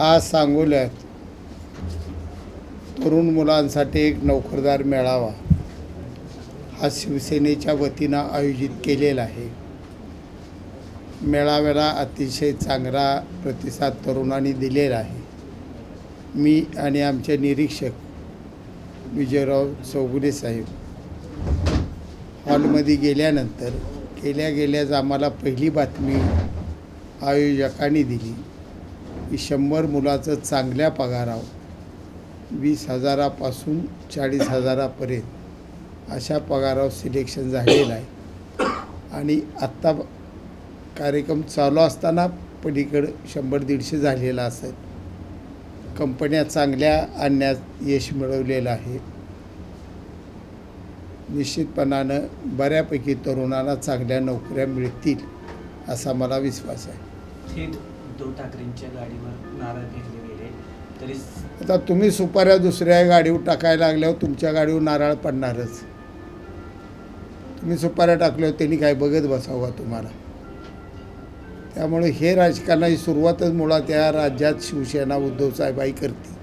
आज सांगोल्यात तरुण मुलांसाठी एक नोकरदार मेळावा हा शिवसेनेच्या वतीनं आयोजित केलेला आहे. मेळाव्याला अतिशय चांगला प्रतिसाद तरुणांनी दिलेला आहे. मी आणि आमचे निरीक्षक विजयराव चौगुले साहेब हॉलमध्ये गेल्यानंतर गेल्या गेल्याच आम्हाला पहिली बातमी आयोजकांनी दिली. की शंभर मुलाचं चांगल्या पगारावर वीस हजारापासून चाळीस हजारापर्यंत अशा पगारावर सिलेक्शन झालेलं आहे. आणि आत्ता कार्यक्रम चालू असताना पलीकडं शंभर दीडशे झालेला असेल. कंपन्या चांगल्या आणण्यात यश मिळवलेलं आहे. निश्चितपणानं बऱ्यापैकी तरुणांना चांगल्या नोकऱ्या मिळतील असा मला विश्वास आहे. उद्धव ठाकरेंच्या गाडीवर नारळ फेकले गेले. तरी आता तुम्ही सुपाऱ्या दुसऱ्या गाडीवर टाकायला लागल्यावर तुमच्या गाडीवर नारळ पडणारच. तुम्ही सुपाऱ्या टाकल्यावर त्यांनी काय बघत बसावं तुम्हाला? त्यामुळे हे राजकारणाची सुरुवातच मुळात या राज्यात शिवसेना उद्धव साहेबाई करते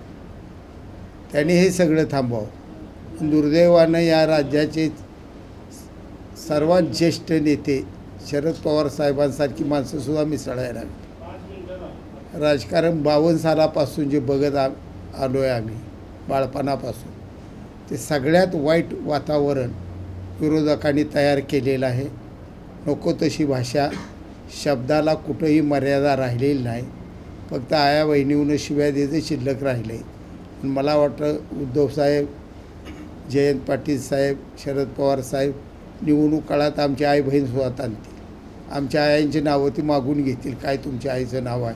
त्यांनी हे सगळं थांबवावं. दुर्दैवानं या राज्याचे सर्वात ज्येष्ठ नेते शरद पवार साहेबांसारखी माणसंसुद्धा मिसळायला लागली. राजकारण बावन्न सालापासून जे बघत आ आलो आहे आम्ही बाळपणापासून ते सगळ्यात वाईट वातावरण विरोधकांनी तयार केलेलं आहे. नको तशी भाषा शब्दाला कुठंही मर्यादा राहिलेली नाही. फक्त आया बहिणीहून शिव्या द्यायचं शिल्लक राहिले आहे मला वाटतं उद्धवसाहेब जयंत पाटील साहेब शरद पवार साहेब निवडणूक काळात आमची आई बहीण बहीणसुद्धा आणतील. आमच्या आयांची नावं ती मागून घेतील. काय तुमच्या आईचं नाव आहे?